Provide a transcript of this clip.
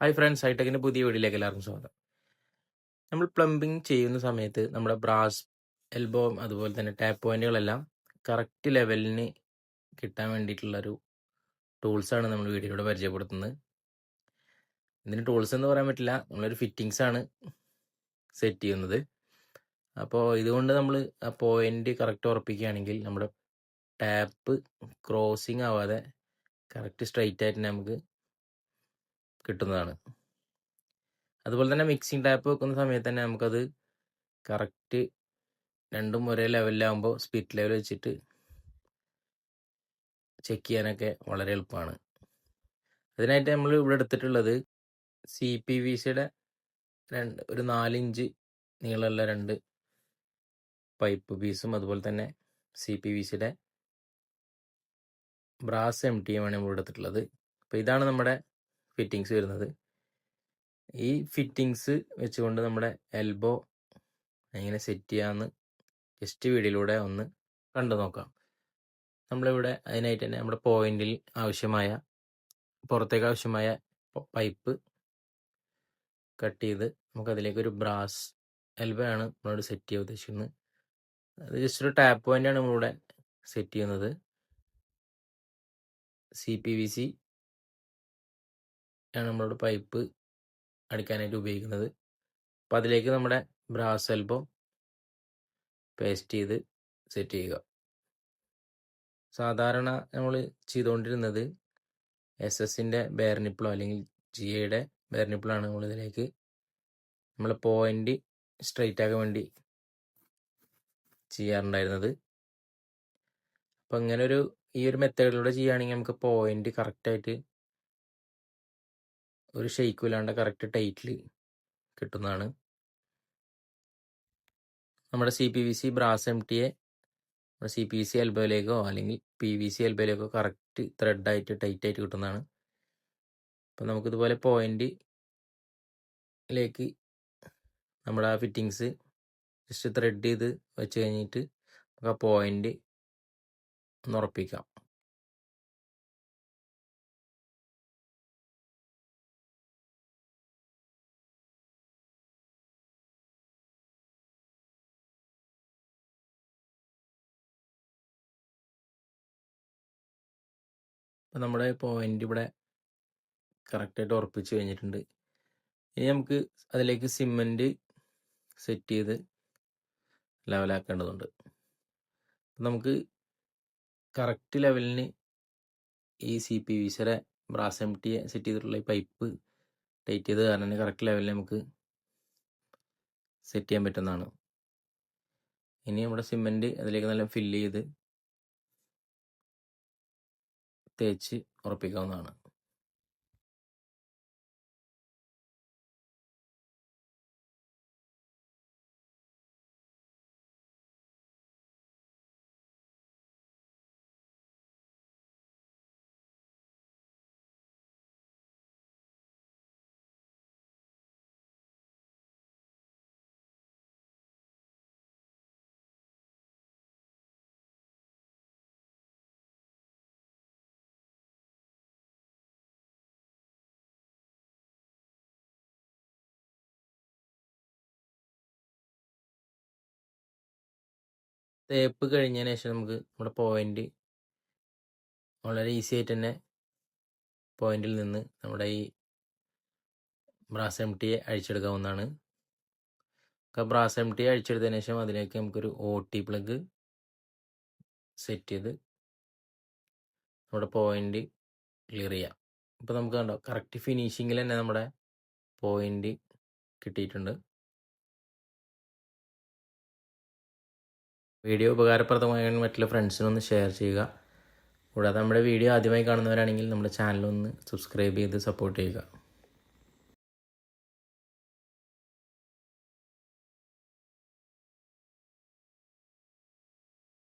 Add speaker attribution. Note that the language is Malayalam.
Speaker 1: ഹായ് ഫ്രണ്ട്സ് ഹൈടെക്കിന്റെ പുതിയ വീഡിയോയിലേക്ക് എല്ലാവർക്കും സ്വാഗതം. നമ്മൾ പ്ലംബിങ് ചെയ്യുന്ന സമയത്ത് നമ്മുടെ ബ്രാസ് എൽബോ അതുപോലെ തന്നെ ടാപ്പ് പോയിന്റുകളെല്ലാം കറക്റ്റ് ലെവലിന് കിട്ടാൻ വേണ്ടിയിട്ടുള്ളൊരു ടൂൾസാണ് നമ്മൾ വീഡിയോയിലൂടെ പരിചയപ്പെടുത്തുന്നത്. ഇതിന് ടൂൾസ് എന്ന് പറയാൻ പറ്റില്ല നമ്മളൊരു ഫിറ്റിങ്സ് ആണ് സെറ്റ് ചെയ്യുന്നത്. അപ്പോൾ ഇതുകൊണ്ട് നമ്മൾ ആ പോയിന്റ് കറക്റ്റ് ഉറപ്പിക്കുകയാണെങ്കിൽ നമ്മുടെ ടാപ്പ് ക്രോസിങ് ആവാതെ കറക്റ്റ് സ്ട്രൈറ്റ് ആയിട്ട് നമുക്ക് കിട്ടുന്നതാണ്. അതുപോലെ തന്നെ മിക്സിംഗ് ടാപ്പ് വെക്കുന്ന സമയത്ത് തന്നെ നമുക്കത് കറക്റ്റ് രണ്ടും ഒരേ ലെവലിലാകുമ്പോൾ സ്പിറ്റ് ലെവൽ വെച്ചിട്ട് ചെക്ക് ചെയ്യാനൊക്കെ വളരെ എളുപ്പമാണ്. അതിനായിട്ട് നമ്മൾ ഇവിടെ എടുത്തിട്ടുള്ളത് സി പി വി സിയുടെ രണ്ട് ഒരു നാലിഞ്ച് നീളമുള്ള രണ്ട് പൈപ്പ് പീസും അതുപോലെ തന്നെ സി പി വി സിയുടെ ബ്രാസ് എം ടി എം ആണ് നമ്മൾ എടുത്തിട്ടുള്ളത്. അപ്പോൾ ഇതാണ് നമ്മുടെ ഫിറ്റിങ്സ് വരുന്നത്. ഈ ഫിറ്റിങ്സ് വെച്ചുകൊണ്ട് നമ്മുടെ എൽബോ എങ്ങനെ സെറ്റ് ചെയ്യാമെന്ന് ജസ്റ്റ് വീഡിയോയിലൂടെ ഒന്ന് കണ്ടു നോക്കാം. നമ്മളിവിടെ അതിനായിട്ട് തന്നെ നമ്മുടെ പോയിന്റിൽ ആവശ്യമായ പുറത്തേക്ക് ആവശ്യമായ പൈപ്പ് കട്ട് ചെയ്ത് നമുക്ക് അതിലേക്ക് ഒരു ബ്രാസ് എൽബോ ആണ് നമ്മളോട് സെറ്റ് ചെയ്യാൻ ഉദ്ദേശിക്കുന്നത്. അത് ജസ്റ്റ് ഒരു ടാപ്പ് പോയിന്റാണ് നമ്മളിവിടെ സെറ്റ് ചെയ്യുന്നത്. സി പി വി സി ആണ് നമ്മളോട് പൈപ്പ് അടിക്കാനായിട്ട് ഉപയോഗിക്കുന്നത്. അപ്പം അതിലേക്ക് നമ്മുടെ ബ്രാസ് അല്പം പേസ്റ്റ് ചെയ്ത് സെറ്റ് ചെയ്യുക. സാധാരണ നമ്മൾ ചെയ്തുകൊണ്ടിരുന്നത് എസ് എസിന്റെ ബെയർനിപ്പിളോ അല്ലെങ്കിൽ ജി എയുടെ ബെയർനിപ്പിളാണ് നമ്മൾ ഇതിലേക്ക് നമ്മൾ പോയിന്റ് സ്ട്രൈറ്റ് ആക്കാൻ വേണ്ടി ചെയ്യാറുണ്ടായിരുന്നത്. അപ്പം ഇങ്ങനെ ഒരു ഈ ഒരു മെത്തേഡിലൂടെ ചെയ്യുകയാണെങ്കിൽ നമുക്ക് പോയിന്റ് കറക്റ്റായിട്ട് ഒരു ഷെയ്ക്കും ഇല്ലാണ്ട് കറക്റ്റ് ടൈറ്റിൽ കിട്ടുന്നതാണ്. നമ്മുടെ C P V C brass M ടിയെ C P V C എൽബോയിലേക്കോ അല്ലെങ്കിൽ പി വി സി എൽബോയിലേക്കോ കറക്റ്റ് ത്രെഡായിട്ട് ടൈറ്റ് ആയിട്ട് കിട്ടുന്നതാണ്. അപ്പം നമുക്കിതുപോലെ പോയിന്റിലേക്ക് നമ്മുടെ ആ ഫിറ്റിങ്സ് ജസ്റ്റ് ത്രെഡ് ചെയ്ത് വെച്ച് കഴിഞ്ഞിട്ട് നമുക്ക് ആ പോയിന്റ് ഒന്ന് ഉറപ്പിക്കാം. അപ്പം നമ്മുടെ പോയിന്റ് ഇവിടെ കറക്റ്റായിട്ട് ഉറപ്പിച്ച് കഴിഞ്ഞിട്ടുണ്ട്. ഇനി നമുക്ക് അതിലേക്ക് സിമെന്റ് സെറ്റ് ചെയ്ത് ലെവലാക്കേണ്ടതുണ്ട് നമുക്ക് കറക്റ്റ് ലെവലിന് ഈ സി പി വി സിയുടെ ബ്രാസ് എം ടി സെറ്റ് ചെയ്തിട്ടുള്ള ഈ പൈപ്പ് ടൈറ്റ് ചെയ്ത് കാരണം കറക്റ്റ് ലെവലിൽ നമുക്ക് സെറ്റ് ചെയ്യാൻ പറ്റുന്നതാണ്. ഇനി നമ്മുടെ സിമെന്റ് അതിലേക്ക് നല്ല ഫില്ല് ചെയ്ത് തേച്ച് ഉറപ്പിക്കാവുന്നതാണ്. തേപ്പ് കഴിഞ്ഞതിന് ശേഷം നമുക്ക് നമ്മുടെ പോയിന്റ് വളരെ ഈസി ആയിട്ട് തന്നെ പോയിന്റിൽ നിന്ന് നമ്മുടെ ഈ ബ്രാസ് എം ടിയെ അഴിച്ചെടുക്കാവുന്നതാണ്. ബ്രാസ് എം ടി അഴിച്ചെടുത്തതിന് ശേഷം അതിലേക്ക് നമുക്കൊരു ഒ ടി പ്ലഗ് സെറ്റ് ചെയ്ത് നമ്മുടെ പോയിന്റ് ക്ലിയർ ചെയ്യാം. ഇപ്പോൾ നമുക്ക് കണ്ടോ കറക്റ്റ് ഫിനിഷിങ്ങിൽ തന്നെ നമ്മുടെ പോയിന്റ് കിട്ടിയിട്ടുണ്ട്. വീഡിയോ ഉപകാരപ്രദമായ മറ്റുള്ള ഫ്രണ്ട്സിനൊന്ന് ഷെയർ ചെയ്യുക. കൂടാതെ നമ്മുടെ വീഡിയോ ആദ്യമായി കാണുന്നവരാണെങ്കിൽ നമ്മുടെ ചാനലൊന്ന് സബ്സ്ക്രൈബ് ചെയ്ത് സപ്പോർട്ട് ചെയ്യുക.